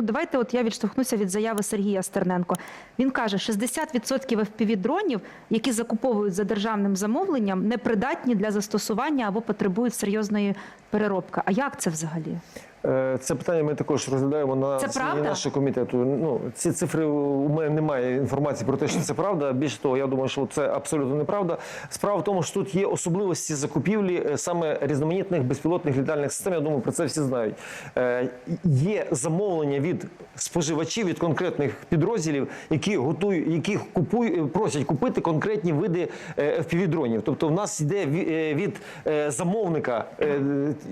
Ну давайте, от я відштовхнуся від заяви Сергія Стерненко. Він каже, 60% FPV-дронів, які закуповують за державним замовленням, непридатні для застосування або потребують серйозної переробки. А як це взагалі? Е, Це питання ми також розглядаємо на Це нашого комітету. Ну ці цифри у мене немає інформації про те, що це правда. Більше того, я думаю, що це абсолютно неправда. Справа в тому, що тут є особливості закупівлі е, саме різноманітних безпілотних літальних систем. Я думаю, про це всі знають. Е, Є замовлення від споживачів від конкретних підрозділів, які готують, яких купують, просять купити конкретні види FPV-дронів. Тобто, в нас йде ві- від замовника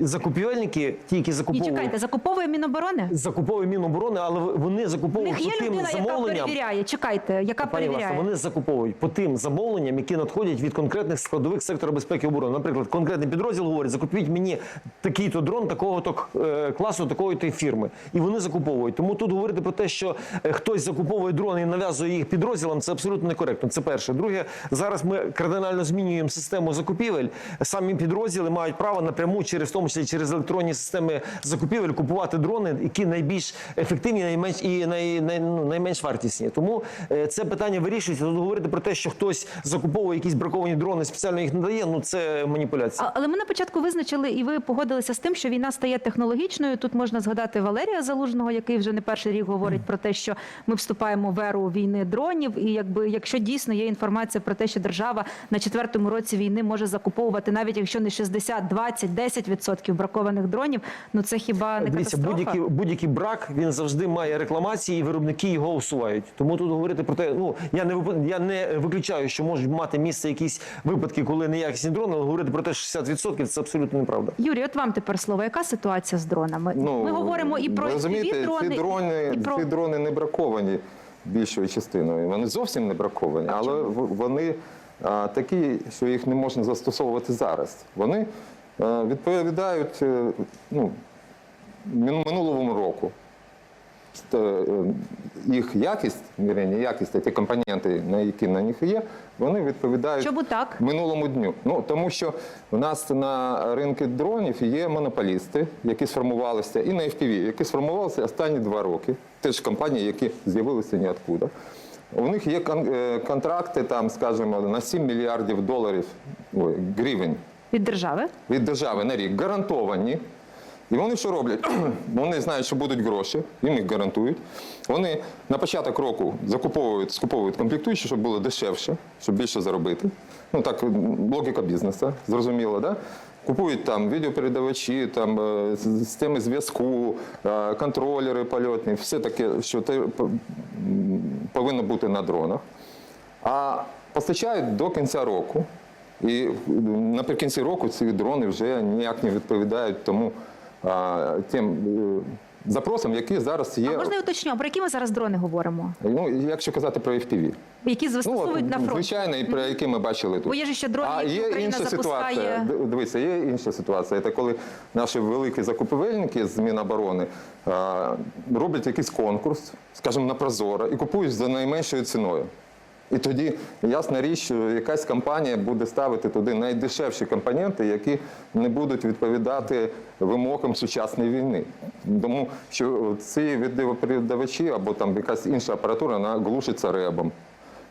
закупівельники, ті, які закуповують. Чекайте, закуповує Міноборони? Закуповує Міноборони, але вони закуповують по тим людина, яка перевіряє. Чекайте, яка Пані перевіряє? вони закуповують по тим замовленням, які надходять від конкретних складових сектора безпеки і оборони. Наприклад, конкретний підрозділ говорить, закупіть мені такий-то дрон, такого-то е, класу, такої-то фірми. І вони закуповують. Тому тут говорити про те, що е, хтось закуповує дрони і нав'язує їх підрозділам, це абсолютно некоректно. Це перше. Друге, зараз ми кардинально змінюємо систему закупівель. Самі підрозділи мають право напряму через в тому числі через електронні системи закупівель купувати дрони, які найбільш ефективні, найменш і най, най, ну, найменш вартісні. Тому е, це питання вирішується. Тут говорити про те, що хтось закуповує якісь браковані дрони, спеціально їх надає. Ну це маніпуляція. Але ми на початку визначили, і ви погодилися з тим, що війна стає технологічною. Тут можна згадати Валерія Залужного, який вже не перший рік говорить про те, що ми вступаємо в еру війни дронів. І якби якщо дійсно є інформація про те, що держава на четвертому році війни може закуповувати, навіть якщо не 60, 20, 10% бракованих дронів, ну це хіба не Дивіться, будь-який будь-який брак він завжди має рекламації, і виробники його усувають. Тому тут говорити про те, ну я не я не виключаю, що можуть мати місце якісь випадки, коли неякісні дрони, але говорити про те, що 60% це абсолютно неправда. Юрій, от вам тепер слово. Яка ситуація з дронами? ми говоримо і про Ну, розумієте, дрони, ці дрони, і про ці дрони не браковані більшою частиною. Вони зовсім не браковані, але в- вони а, такі, що їх не можна застосовувати зараз. Вони відповідають е, ну, минулому року. Е, Їх якість, не якість, а ті компоненти, на які на них є, вони відповідають Чому так? минулому дню. Ну тому що у нас на ринку дронів є монополісти, які сформувалися, і на FPV, які сформувалися останні два роки. Теж компанії, які з'явилися ніоткуда. У них є кон- е, контракти, там, скажімо, на 7 мільярдів доларів ой, гривень від держави? від держави на рік гарантовані. І вони що роблять? Вони знають, що будуть гроші, їм їх гарантують. Вони на початок року закуповують, скуповують комплектуючі, щоб було дешевше, щоб більше заробити. Ну так, логіка бізнесу, зрозуміло, да? Купують там відеопередавачі, там е, системи зв'язку, е, контролери польотні, все таке, що повинно бути на дронах. А постачають до кінця року. І наприкінці року ці дрони вже ніяк не відповідають тому тим е, запросам, які зараз є. А можна я уточню, про які ми зараз дрони говоримо? Ну, якщо казати про FPV. Які Ну, застосовують от, на фронт? звичайно, і про які ми бачили тут. Бо є ж ще дрони, а які є Україна інша запускає. ситуація. Дивіться, є інша ситуація. Це коли наші великі закупівельники з Міноборони роблять якийсь конкурс, скажімо, на Прозоро, і купують за найменшою ціною. І тоді ясна річ, що якась компанія буде ставити туди найдешевші компоненти, які не будуть відповідати вимогам сучасної війни. Тому що ці відеопередавачі або там якась інша апаратура вона глушиться ребом.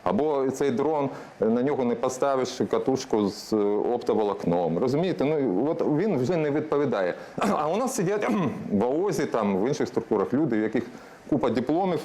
Або цей дрон на нього не поставиш катушку з е, оптоволокном. Розумієте? Ну от він вже не відповідає. А у нас сидять в АОЗі, там в інших структурах люди, в яких купа дипломів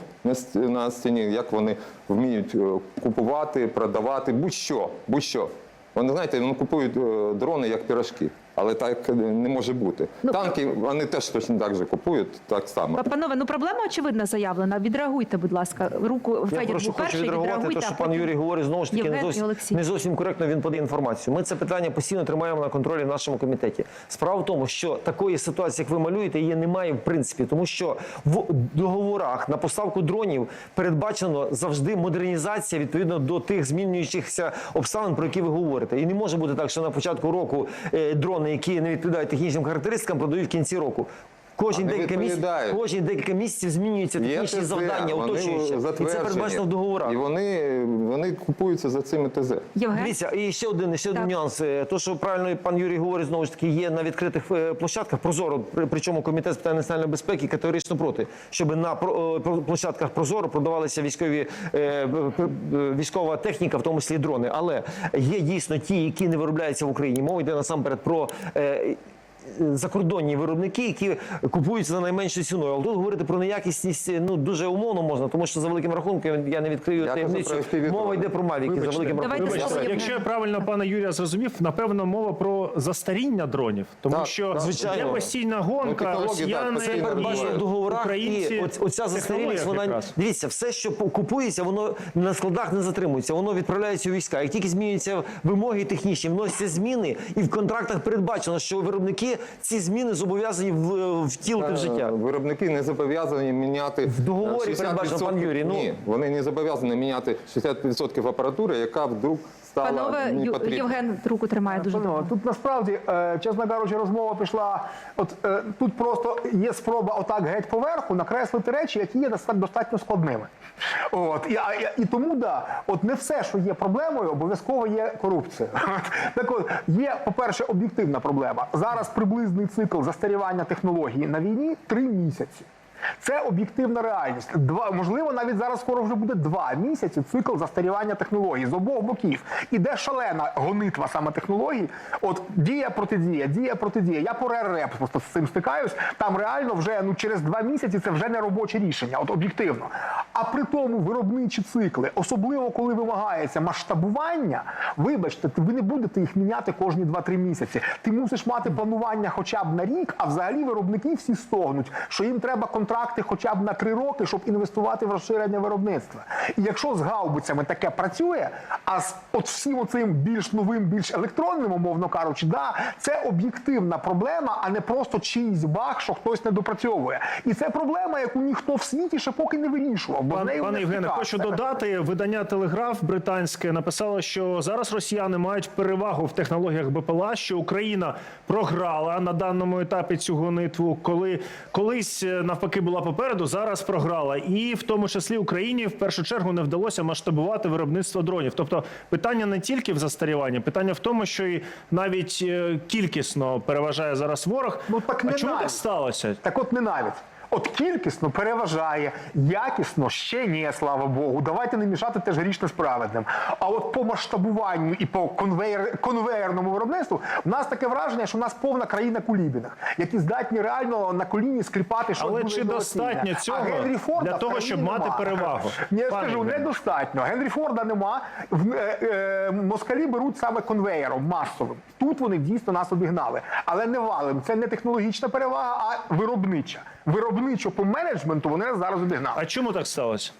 на стіні, як вони вміють е, купувати, продавати, будь-що, будь-що. Вони знаєте, вони купують е, дрони як пірожки, але так не може бути. Ну, Танки вони теж точно так же купують, так само. Панове, ну проблема очевидно заявлена. Відреагуйте, будь ласка. Руку Я Федір прошу був хочу перший, відреагувати, те, що пан Юрій говорить знову ж таки не Євген і зовсім, Олексій. не зовсім коректно він подає інформацію. Ми це питання постійно тримаємо на контролі в нашому комітеті. Справа в тому, що такої ситуації, як ви малюєте, її немає в принципі, тому що в договорах на поставку дронів передбачено завжди модернізація відповідно до тих змінюючихся обставин, про які ви говорите. І не може бути так, що на початку року е, дрони, які не відповідають технічним характеристикам, продають в кінці року. Кожні Вони декілька місяців, відповідають. кожні декілька місяців змінюються Є технічні ТЗ, завдання, вони оточуючі. І це затверджені. передбачено в договорах. І вони, вони купуються за цими ТЗ. Євген? Дивіться, і ще один, ще один Так. нюанс. Е, То, що правильно пан Юрій говорить, знову ж таки, є на відкритих е, площадках Прозоро, при- причому комітет з питань національної безпеки категорично проти, щоб на про- е, про- площадках Прозоро продавалися військові е, е, військова техніка, в тому числі дрони. Але є дійсно ті, які не виробляються в Україні. Мова йде насамперед про. е, Закордонні виробники, які купуються за найменшою ціною. Але тут говорити про неякісність ну дуже умовно можна, тому що за великим рахунком я не відкрию таємницю. Мова йде про мавіки за великим рахунком. Вибачте, якщо я правильно пана Юрія зрозумів, напевно, мова про застаріння дронів, тому Так, що так, звичайно. є постійна Ну, гонка, так, росіяни і в договорах українці. і оця застарілість, вона якраз. дивіться, все, що купується, воно на складах не затримується, воно відправляється у війська. Як тільки змінюються вимоги технічні, вносяться зміни, і в контрактах передбачено, що виробники ці зміни зобов'язані в- втілити в Е, життя. Виробники не зобов'язані міняти в договорі передбачено, пан Юрій, ну- Ні, вони не зобов'язані міняти 60% апаратури, яка вдруг стала Панове, Ю- Євген руку тримає дуже Панове, довго. тут насправді, е, чесно кажучи, розмова пішла. От е, тут просто є спроба отак геть поверху накреслити речі, які є достатньо складними. От і, і- і тому да, от не все, що є проблемою, обов'язково є корупція. Так от є, по-перше, об'єктивна проблема. Зараз приблизний цикл застарівання технології на війні три місяці. Це об'єктивна реальність. Два можливо, навіть зараз скоро вже буде два місяці цикл застарівання технологій з обох боків. Іде шалена гонитва саме технологій. От дія протидія, дія протидія. Я по РРЕП просто з цим стикаюсь. Там реально вже ну через два місяці це вже не робоче рішення, от об'єктивно. А при тому виробничі цикли, особливо коли вимагається масштабування, вибачте, ви не будете їх міняти кожні 2-3 місяці. Ти мусиш мати планування хоча б на рік, а взагалі виробники всі стогнуть, що їм треба контракти хоча б на 3 роки, щоб інвестувати в розширення виробництва. І якщо з гаубицями таке працює, а з от всім оцим більш новим, більш електронним, умовно кажучи, да, це об'єктивна проблема, а не просто чийсь баг, що хтось не допрацьовує. І це проблема, яку ніхто в світі ще поки не вирішував. Бо Пан, нею пане не Євгене, хочу додати, видання Телеграф британське написало, що зараз росіяни мають перевагу в технологіях БПЛА, що Україна програла на даному етапі цю гонитву, коли колись е, навпаки була попереду, зараз програла. І в тому числі Україні в першу чергу не вдалося масштабувати виробництво дронів. Тобто питання не тільки в застаріванні, питання в тому, що і навіть е, кількісно переважає зараз ворог. Ну, так а не чому так сталося? Так от не навіть. От кількісно переважає, якісно ще ні, слава Богу. Давайте не мішати теж грішне з праведним. А от по масштабуванню і по конвейер, конвейерному виробництву в нас таке враження, що в нас повна країна кулібіних, які здатні реально на коліні скліпати щось Але чи достатньо цього а Генрі Форда для того, щоб мати нема. перевагу? Ні, я скажу, недостатньо. Генрі Форда нема. В- е, е, москалі беруть саме конвейером масовим. Тут вони дійсно нас обігнали. Але не валим. Це не технологічна перевага, а виробнича. Виробничо по менеджменту вони нас зараз обігнали. А чому так сталося?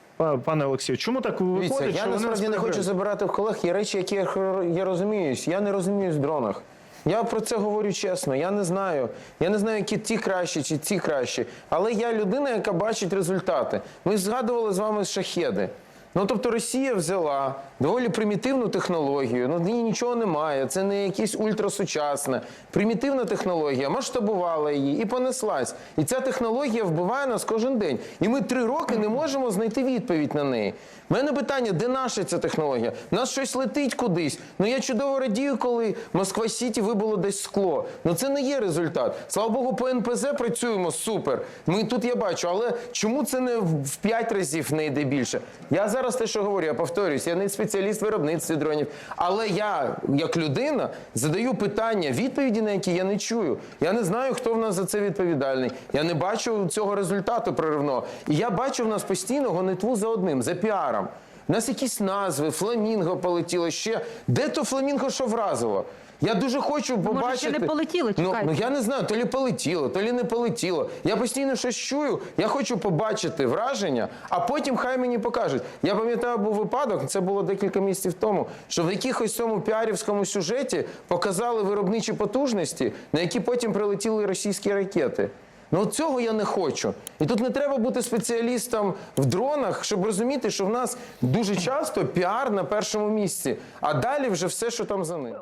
Пане Олексію, чому так Дивіться, виходить, я що вони насправді не хочу забирати в колег. Є речі, які я, я розуміюсь. Я не розуміюсь в дронах. Я про це говорю чесно. Я не знаю. Я не знаю, які ті кращі чи ці кращі. Але я людина, яка бачить результати. Ми згадували з вами шахеди. Ну тобто Росія взяла доволі примітивну технологію. Ну ній нічого немає. Це не якесь ультрасучасне. Примітивна технологія, масштабувала її і понеслась. І ця технологія вбиває нас кожен день. І ми три роки не можемо знайти відповідь на неї. У мене питання, де наша ця технологія? У нас щось летить кудись. Ну я чудово радію, коли Москва Сіті вибуло десь скло. Ну це не є результат. Слава Богу, по НПЗ працюємо супер. Ми тут я бачу, але чому це не в п'ять разів не йде більше? Я зараз те, що говорю, я повторюсь, я не спеціаліст виробництві дронів. Але я, як людина, задаю питання, відповіді на які я не чую. Я не знаю, хто в нас за це відповідальний. Я не бачу цього результату проривного. І я бачу в нас постійно гонитву за одним, за піаром. У нас якісь назви, фламінго полетіло ще. Де то фламінго, що вразило? Я дуже хочу побачити. може, ще не полетіло, Ну, ну я не знаю, то лі полетіло, то лі не полетіло. Я постійно щось чую. Я хочу побачити враження, а потім хай мені покажуть. Я пам'ятаю, був випадок, це було декілька місяців тому, що в якихось цьому піарівському сюжеті показали виробничі потужності, на які потім прилетіли російські ракети. Ну цього я не хочу. І тут не треба бути спеціалістом в дронах, щоб розуміти, що в нас дуже часто піар на першому місці, а далі вже все, що там за ним.